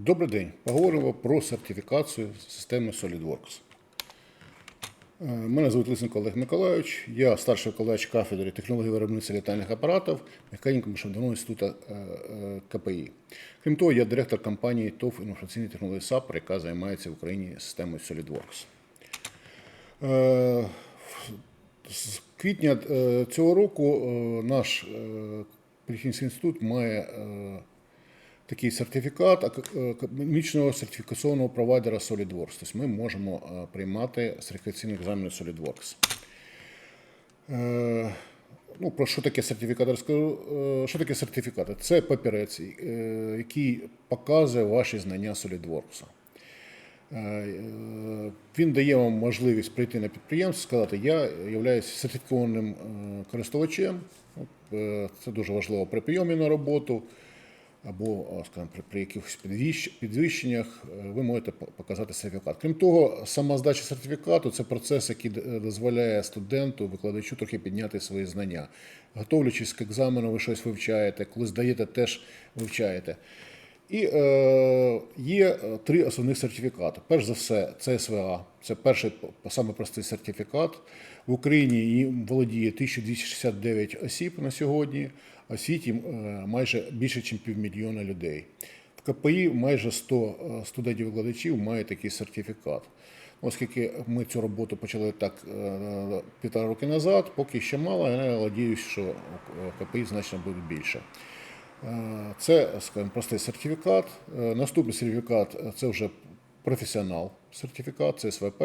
Добрий день. Поговоримо про сертифікацію системи SolidWorks. Е, Мене звуть Лисенко Олег Миколайович. Я старший викладач кафедри технології виробництва літальних апаратів механіко машинного інституту е, е, КПІ. Крім того, я директор компанії ТОВ інформаційні технології САПР, яка займається в Україні системою SolidWorks. З квітня цього року наш е, інститут має такий сертифікат ак- академічного сертифікаційного провайдера SolidWorks. Тобто ми можемо е, приймати сертифікаційні екзамени SolidWorks. Е, Ну, про що таке сертифікат? Е, Що таке сертифікат? Це папірець, е, який показує ваші знання SolidWorks. Е, Він дає вам можливість прийти на підприємство, сказати, я являюся сертифікованим е, користувачем. Е, Це дуже важливо при прийомі на роботу або а, скажімо, при, при якихось підвищ- підвищеннях е, ви можете показати сертифікат. Крім того, сама здача сертифікату це процес, який дозволяє студенту, викладачу трохи підняти свої знання. Готовлячись к екзамену, ви щось вивчаєте, коли здаєте, теж вивчаєте. І е, є е, три основних сертифікати. Перш за все, це СВА. Це перший саме простий сертифікат. В Україні їм володіє 1269 осіб на сьогодні, а світі е, майже більше, ніж півмільйона людей. В КПІ майже 100 е, студентів-викладачів мають такий сертифікат. Оскільки ми цю роботу почали так е, півтора роки назад, поки ще мало, я надіюсь, що КПІ значно буде більше. Це, скажімо, простий сертифікат. Наступний сертифікат це вже професіонал сертифікат, це СВП.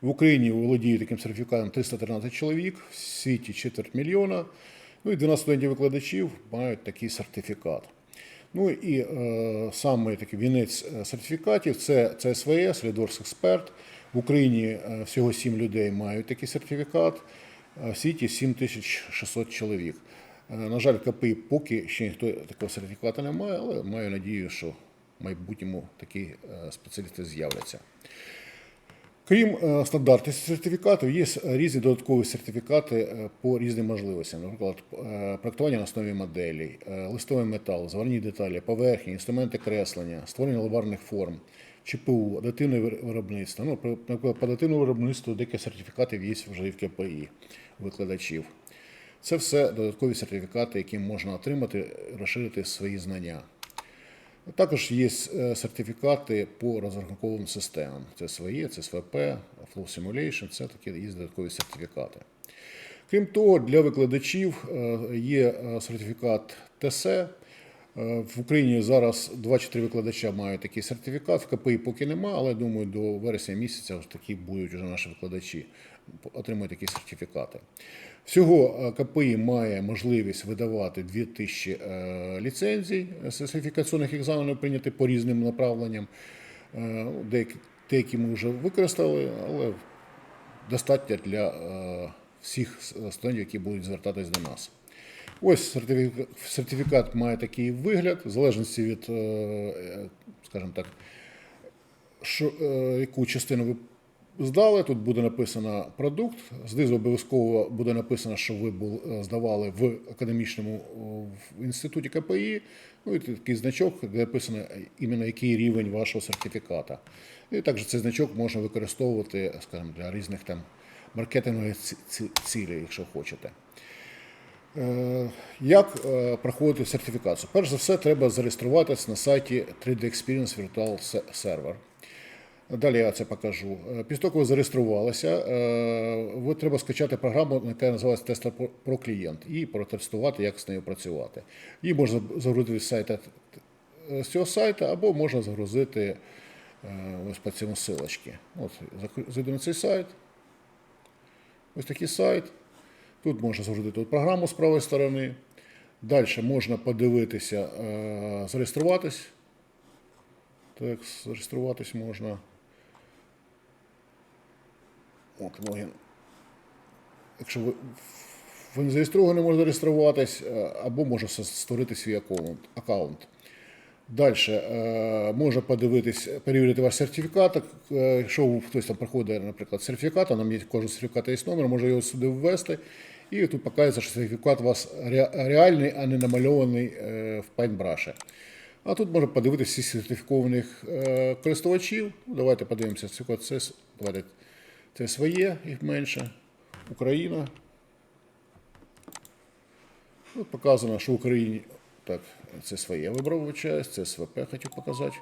В Україні володіє таким сертифікатом 313 чоловік, в світі четверть мільйона. Ну і 12 студентів-викладачів мають такий сертифікат. Ну і е, саме такий вінець е, сертифікатів це, СВЕ, SolidWorks Експерт. В Україні е, всього 7 людей мають такий сертифікат, а в світі 7600 чоловік. Е, На жаль, КПІ поки ще ніхто такого сертифікату не має, але маю надію, що в майбутньому такі е, спеціалісти з'являться. Крім е, стандартних сертифікатів, є різні додаткові сертифікати е, по різним можливостям. Наприклад, е, проектування на основі моделей, листовий метал, зварні деталі, поверхні, інструменти креслення, створення лабарних форм, ЧПУ, адативне вир- виробництво. Ну, при- наприклад, по адативному виробництву декілька сертифікатів є вже в КПІ викладачів. Це все додаткові сертифікати, які можна отримати, розширити свої знання. Також є е, сертифікати по розрахунковим системам. Це своє, це СВП, Flow Simulation, це такі є додаткові сертифікати. Крім того, для викладачів е, є е, сертифікат ТСЕ. Е, В Україні зараз 24 викладача мають такий сертифікат. В КПІ поки нема, але думаю, до вересня місяця ось такі будуть вже наші викладачі отримують такі сертифікати. Всього е, КПІ має можливість видавати 2000 е, ліцензій сертифікаційних екзаменів прийняти по різним направленням. Деякі, деякі ми вже використали, але достатньо для всіх студентів, які будуть звертатись до нас. Ось сертифікат, має такий вигляд, в залежності від, е, е, скажімо так, е, яку частину ви здали. Тут буде написано продукт. Знизу обов'язково буде написано, що ви здавали в академічному в інституті КПІ. Ну і такий значок, де написано іменно який рівень вашого сертифіката. І також цей значок можна використовувати, скажімо, для різних там маркетингових ці- ці- цілей, якщо хочете. Е, Як е, проходити сертифікацію? Перш за все, треба зареєструватися на сайті 3D Experience Virtual Server. Далі я це покажу. Е, Після того, коли ви зареєструвалися, ви треба скачати програму, яка називається Pro- Pro клієнт, і протестувати, як з нею працювати. Її можна загрузити з сайта з цього сайту, або можна загрузити ось по цьому силочці. От, зайду на цей сайт. Ось такий сайт. Тут можна загрузити програму з правої сторони. Далі можна подивитися, е, зареєструватись. Так, зареєструватись можна. От, логін. Якщо ви, ви не зареєстровані, можна зареєструватись, е, або можна створити свій аккаунт. Далі е, можна подивитись, перевірити ваш сертифікат. Е, Якщо хтось там проходить, наприклад, сертифікат, а нам є кожен сертифікат є номер, може його сюди ввести. І тут показується, що сертифікат у вас реальний, а не намальований е, в пайнбраші. А тут можна подивитися всіх сертифікованих користувачів. Ну, давайте подивимося. Це, давайте, це своє, їх менше. Україна. Тут показано, що в Україні. Так, це своє вибрав вибачаюсь, це СВП хотів показати.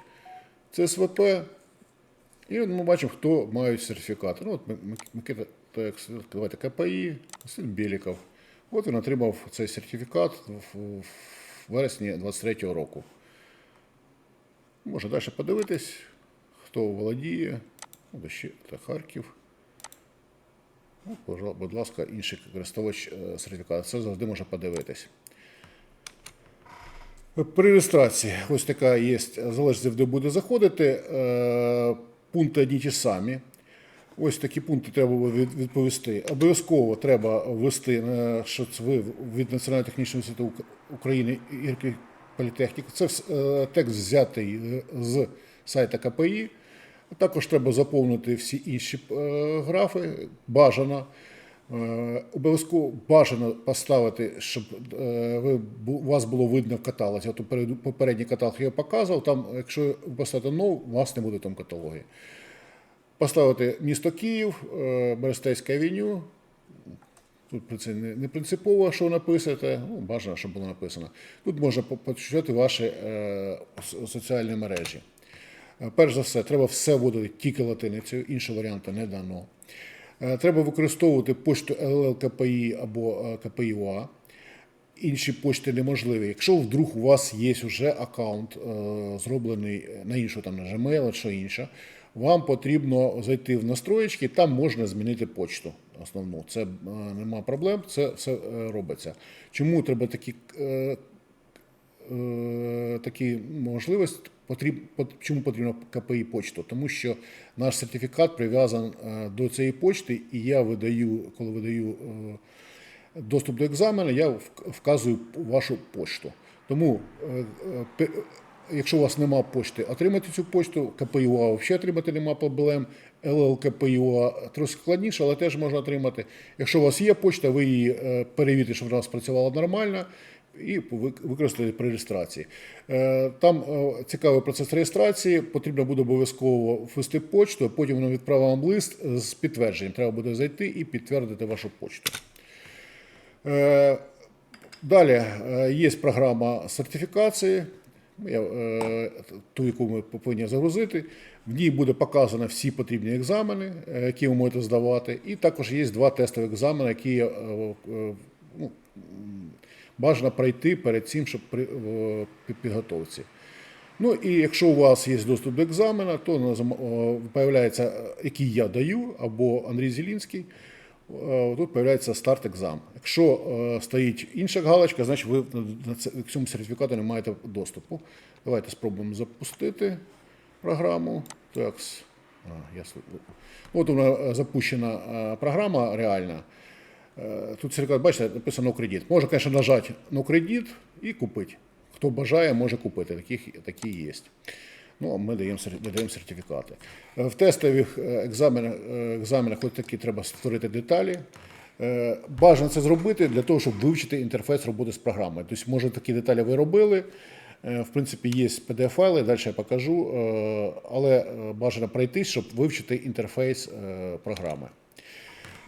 Це СВП. І ми бачимо, хто має сертифікати. Ну, от Микита, давайте КПІ, Василь Біліков. От він отримав цей сертифікат в, вересні 23-го року. Може далі подивитись, хто володіє. Ну, ще та Харків. Ну, будь ласка, інший користувач е, сертифікату. Це завжди можна подивитись. При реєстрації ось така є, залежить, де буде заходити. е, Пункти одні ті самі. Ось такі пункти треба відповісти. Обов'язково треба ввести, е, що ви від Національного технічного інституту України Ірки політехніки. Це е, текст взятий з сайта КПІ. Також треба заповнити всі інші графи. Бажано. Е, Обов'язково бажано поставити, щоб е, ви, у вас було видно в каталозі. От попередній каталог я показував. Там, якщо ви поставите no, у вас не буде в тому каталогі. Поставити місто Київ, е, Берестейська авеню. Тут це не, принципово, що написати. Ну, бажано, щоб було написано. Тут можна по- почитати ваші соціальні мережі. Перш за все, треба все вводити тільки латиницею, іншого варіанту не дано. Е, Треба використовувати почту LLKPI або е, KPIUA. Інші почти неможливі. Якщо вдруг у вас є вже аккаунт е, зроблений на іншу, там на Gmail, що інше, вам потрібно зайти в настройки, там можна змінити почту основну. Це е, нема проблем, це все е, робиться. Чому треба такі е, е, такі можливості. Чому потрібно КПІ почту? Тому що наш сертифікат прив'язан е, до цієї почти, і я видаю, коли видаю е, доступ до екзамену, я вказую вашу почту. Тому, е, якщо у вас нема почти, отримати цю почту, КПІУА взагалі отримати нема проблем. ЛЛКПІУА трошки складніше, але теж можна отримати. Якщо у вас є почта, ви її перевірите, щоб вона спрацювала нормально. І використати при реєстрації. Е, Там е, цікавий процес реєстрації. Потрібно буде обов'язково ввести почту, потім воно відправить вам лист з підтвердженням. Треба буде зайти і підтвердити вашу почту. Е, Далі е, є програма сертифікації, е, ту, яку ми повинні загрузити. В ній буде показано всі потрібні екзамени, е, які ви можете здавати. І також є два тестові екзамени, які е, е, ну, бажано пройти перед цим, щоб при підготовці. Ну і якщо у вас є доступ до екзамена, то з'являється, який я даю, або Андрій Зілінський. Тут з'являється старт екзам. Якщо стоїть інша галочка, значить ви на цьому сертифікату не маєте доступу. Давайте спробуємо запустити програму. Так, а, я, от вона запущена програма реальна. Е, Тут сертифікат, бачите, написано кредит. Можна, звісно, нажати на кредит і купити. Хто бажає, може купити. Таких, такі є. Ну, ми даємо, додаємо сертифікати. Е, В тестових е, екзаменах, екзаменах от такі треба створити деталі. Бажано це зробити для того, щоб вивчити інтерфейс роботи з програмою. Тобто, може, такі деталі ви робили. В принципі, є PDF-файли, далі я покажу, але бажано пройти, щоб вивчити інтерфейс програми.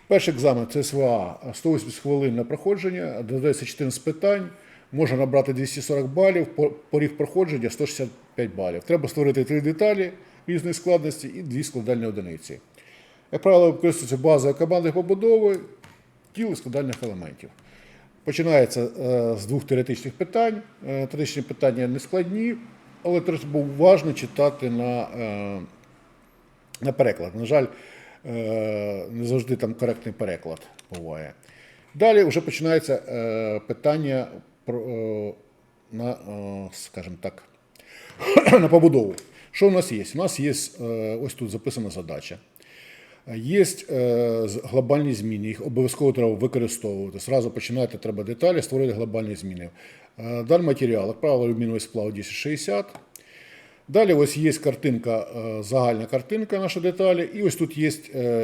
Перший екзамен це СВА 180 хвилин на проходження, додається 14 питань, можна набрати 240 балів, поріг проходження 165 балів. Треба створити три деталі різної складності і дві складальні одиниці. Як правило, використовується база команди побудови тіл і складальних елементів. Починається е, з двох теоретичних питань. Е, Теоретичні питання не складні, але треба уважно читати на е, на переклад. На жаль, не завжди там коректний переклад буває. Далі вже починається е, питання про, е, на, е, скажімо так, на побудову. Що у нас є? У нас є е, ось тут записана задача. Є е, глобальні зміни, їх обов'язково треба використовувати. Зразу починати треба деталі, створити глобальні зміни. Е, Дан матеріал, як правило, алюмінієвий сплав 1060. Далі ось є картинка, е, загальна картинка нашої деталі. І ось тут є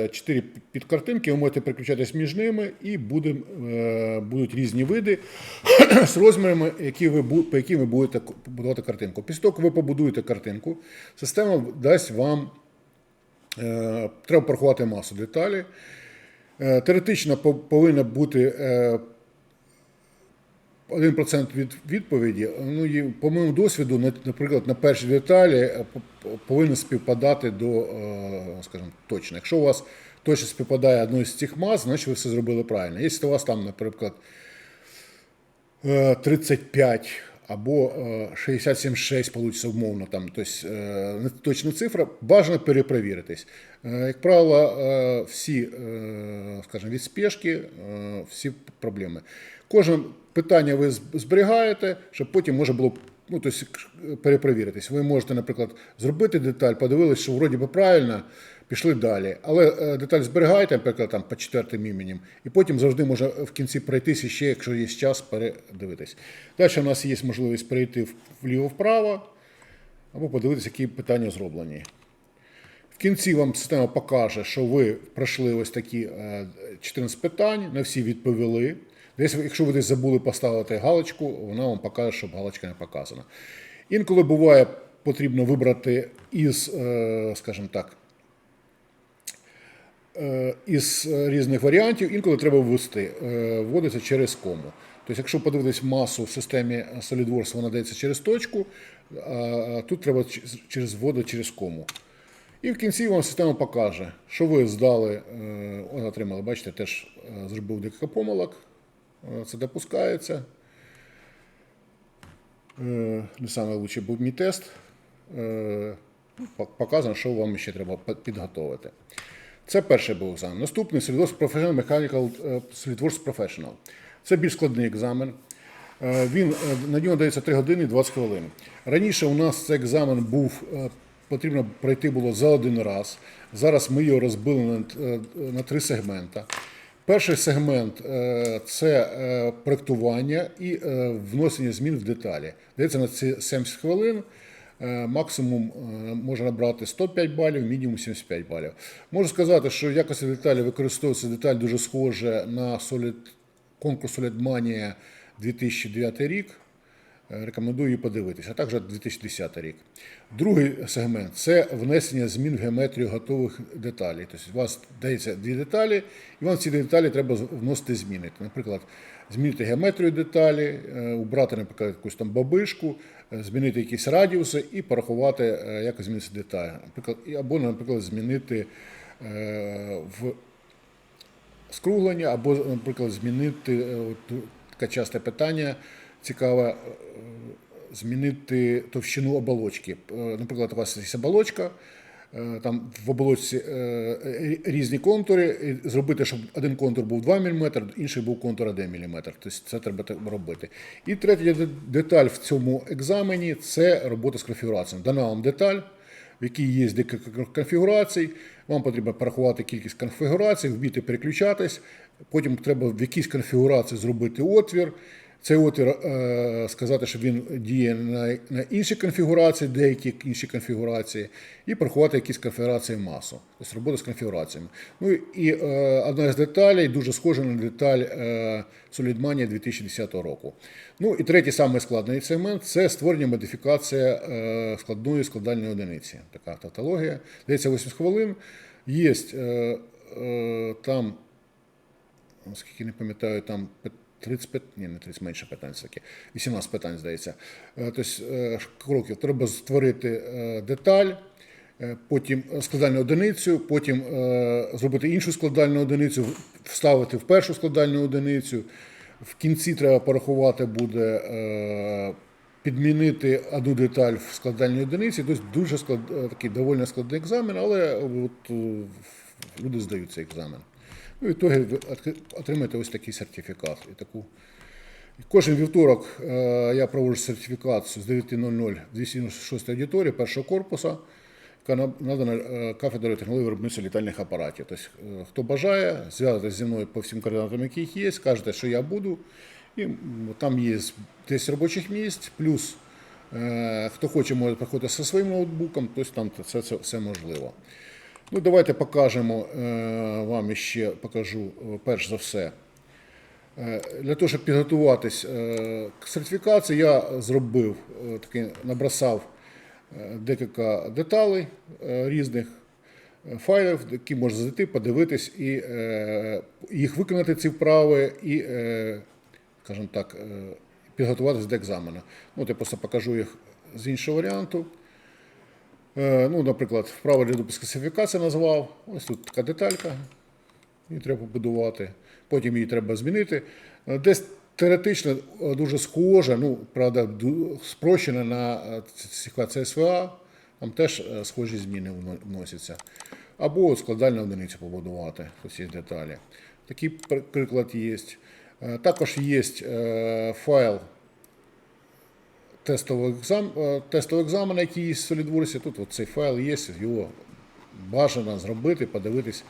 4 підкартинки, ви можете переключатись між ними, і буде, е, будуть різні види з розмірами, які ви, по яким ви будете будувати картинку. Після того, як ви побудуєте картинку, система дасть вам, е, треба порахувати масу деталі. Е, Теоретично повинна бути е, 1% від відповіді. Ну, і, по моєму досвіду, наприклад, на перші деталі е, п- п- повинні співпадати до, е, скажімо, точно. Якщо у вас точно співпадає одна з цих мас, значить ви все зробили правильно. Якщо у вас там, наприклад, е, 35 або е, 67,6 вийде умовно, там, тобто точна цифра, бажано перепровіритись. Як правило, всі, скажімо, від спешки, всі проблеми. Кожне питання ви зберігаєте, щоб потім можна було ну, тобто, перепровіритись. Ви можете, наприклад, зробити деталь, подивилися, що вроді би правильно, пішли далі. Але е, деталь зберігаєте, наприклад, там, по четвертим іменем, і потім завжди можна в кінці пройтися ще, якщо є час, передивитись. Далі у нас є можливість перейти вліво-вправо або подивитися, які питання зроблені. В кінці вам система покаже, що ви пройшли ось такі е, 14 питань, на всі відповіли. Десь, якщо ви десь забули поставити галочку, вона вам покаже, щоб галочка не показана. Інколи буває потрібно вибрати із, е, скажімо так, е, із різних варіантів, інколи треба ввести. Е, Вводиться через кому. Тобто, якщо подивитись масу в системі SolidWorks, вона дається через точку, а тут треба через вводи через кому. І в кінці вам система покаже, що ви здали, от отримали, бачите, теж зробив декілька помилок. Е, Це допускається. Не найкращий був мій тест. Е, Показано, що вам ще треба підготовити. Це перший був екзамен. Наступний SolidWorks Professional Mechanical SolidWorks Professional. Це більш складний екзамен. Е, Він, на нього дається 3 години і 20 хвилин. Раніше у нас цей екзамен був, потрібно пройти було за один раз. Зараз ми його розбили на три сегмента. Перший сегмент е, це е, проектування і е, вносення змін в деталі. Дається на ці 70 хвилин. Максимум може набрати 105 балів, мінімум 75 балів. Можу сказати, що в якості деталі використовується деталь дуже схожа на Solid, конкурс Solid Mania 2009 рік. Е, Рекомендую її подивитися, а також 2010 рік. Другий сегмент це внесення змін в геометрію готових деталей. Тобто у вас дається дві деталі, і вам ці деталі треба вносити зміни. Наприклад, змінити геометрію деталі, е, убрати, наприклад, якусь там бабишку, е, змінити якісь радіуси і порахувати, як зміниться деталь. Наприклад, або, наприклад, змінити в скруглення, або, наприклад, змінити от, таке часте питання цікаве, е, змінити товщину оболочки. Е, Наприклад, у вас є оболочка, е, там в оболочці різні контури, зробити, щоб один контур був 2 мм, інший був контур 1 мм. Тобто це треба робити. І третя деталь в цьому екзамені це робота з конфігурацією. Дана вам деталь в якій є декілька конфігурацій. Вам потрібно порахувати кількість конфігурацій, вміти переключатись. Потім треба в якійсь конфігурації зробити отвір. Цей отвір е, сказати, що він діє на, на інші конфігурації, деякі інші конфігурації, і порахувати якісь конфігурації масу. Тобто робота з конфігураціями. Ну і е, одна з деталей дуже схожа на деталь е, SolidMania 2010 року. Ну і третій самий складний сегмент це створення модифікація е, складної складальної одиниці. Така тавтологія. Дається 8 хвилин. Є е, е, там наскільки не пам'ятаю, там 35, ні, не 30, менше питань все-таки, 18 питань, здається. Е, Тобто е, кроків треба створити е, деталь, потім складальну одиницю, потім зробити іншу складальну одиницю, вставити в першу складальну одиницю. В кінці треба порахувати буде. Підмінити одну деталь в складальній одиниці, тобто дуже склад, такий доволі складний екзамен, але от, люди здають цей екзамен. Ну, в ітогі ви отримаєте ось такий сертифікат. І таку. Кожен вівторок е, я проводжу сертифікацію з 9.00 в 206 аудиторії першого корпусу, яка надана е, кафедрою технології виробництва літальних апаратів. Тобто, е, хто бажає, зв'язатися зі мною по всім координатам, яких є, скажете, що я буду. І там є 10 робочих місць, плюс Хто хоче, може приходити зі своїм ноутбуком, тобто там це все можливо. Ну, давайте покажемо е, вам ще покажу е, перш за все. Е, Для того, щоб підготуватись к сертифікації, я зробив такий, набросав декілька деталей різних файлів, які можна зайти, подивитись і їх виконати ці вправи, і, скажімо так, підготуватись до екзамену. Ну, от я просто покажу їх з іншого варіанту. Е, Ну, наприклад, вправа для допуску сертифікації назвав. Ось тут така деталька. Її треба побудувати. Потім її треба змінити. Е, Десь теоретично е, дуже схоже, ну, правда, спрощена на е, СВА. Там теж схожі зміни вносяться. Або складальну одиницю побудувати. Є деталі. Такий приклад є. Також є файл тестового екзам... е, тестового екзамену, який є в SolidWorks. Тут от цей файл є, його бажано зробити, подивитись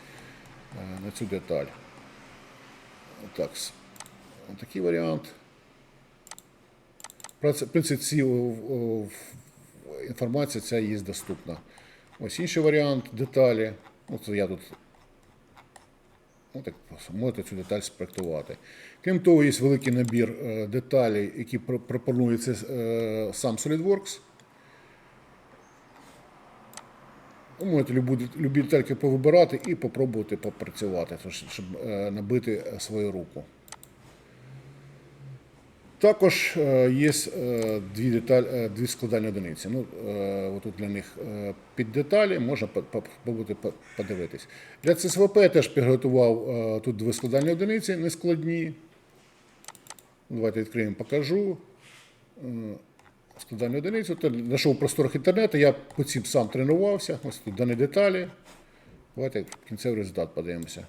е, на цю деталь. Так, такий варіант. В принципі, ці, інформація ця є доступна. Ось інший варіант деталі. От я тут Ну, так можете цю деталь спроектувати. Крім того, є великий набір е, деталей, які про- пропонує е, сам SolidWorks. Ви можете любі, детальки повибирати і попробувати попрацювати, щоб е, набити свою руку. Також є дві, деталь, дві складальні одиниці. Ну, отут для них під деталі можна подивитись. Для ЦСВП я теж підготував тут дві складальні одиниці нескладні. Давайте відкриємо, покажу. Е, Складальну одиницю. Знайшов просторах інтернету, я по цим сам тренувався. Ось тут дані деталі. Давайте кінцевий результат подивимося.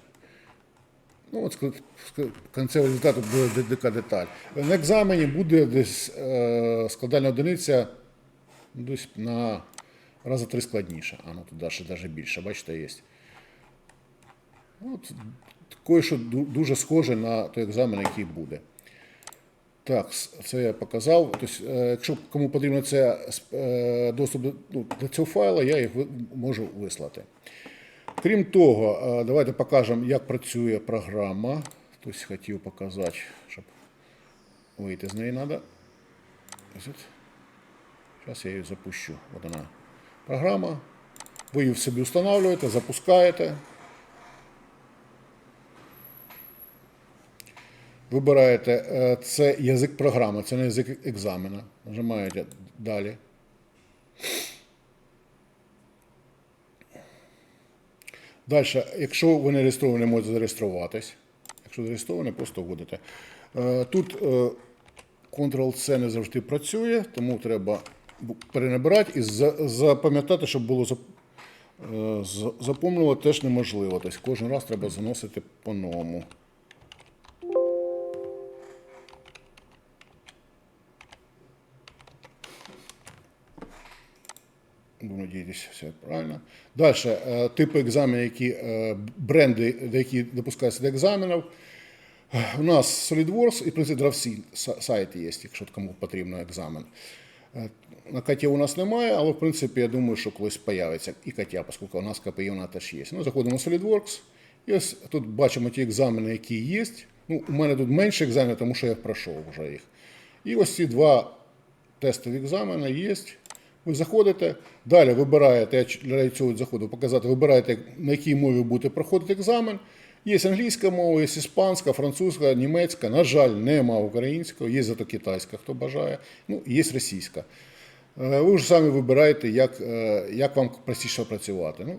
Ну, от кінцевий результат буде де- деталь. На екзамені буде десь е, складальна одиниця десь на рази три складніша. А ну тут далі навіть більше, бачите, є. От, кое-що дуже схоже на той екзамен, який буде. Так, це я показав. Тобто, е, якщо кому потрібно це е, доступ до, ну, цього файла, я їх можу вислати. Крім того, е, давайте покажемо, як працює програма. Хтось хотів показати, щоб вийти з неї треба. Зараз я її запущу. От вона програма. Ви її в собі встановлюєте, запускаєте. Вибираєте е, це язик програми, це не язик екзамена. Нажимаєте далі. Далі, якщо ви не реєстровані, можете зареєструватись. Якщо зареєстровані, просто вводите. Е, Тут е, Ctrl-C не завжди працює, тому треба перенабирати і запам'ятати, щоб було зап- е, запомнювати теж неможливо. Тобто кожен раз треба заносити по-новому. Надіятися, все правильно. Далі, е, типи екзаменів, які е, бренди, які допускаються до екзаменів. У нас SolidWorks і в принципі DravSeed са- сайт є, якщо кому потрібно екзамен. Е, На КАТі у нас немає, але в принципі я думаю, що колись появиться і КАТЯ, оскільки у нас КПІ вона теж є. Ну, заходимо в SolidWorks. І ось тут бачимо ті екзамени, які є. Ну, у мене тут менше екзаменів, тому що я пройшов вже їх. І ось ці два тестові екзамени є. Ви заходите, далі вибираєте, я для цього заходу показати, вибираєте, на якій мові будете проходити екзамен. Є англійська мова, є іспанська, французька, німецька. На жаль, нема української, є зато китайська, хто бажає. Ну, є російська. Е, Ви вже самі вибираєте, як, е, як вам простіше працювати. Ну,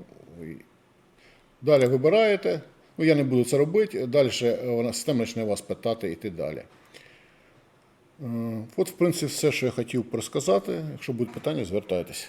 Далі вибираєте. Ну, я не буду це робити. Далі е, вона система почне вас питати і йти далі. От, в принципі, все, що я хотів розказати. Якщо будуть питання, звертайтеся.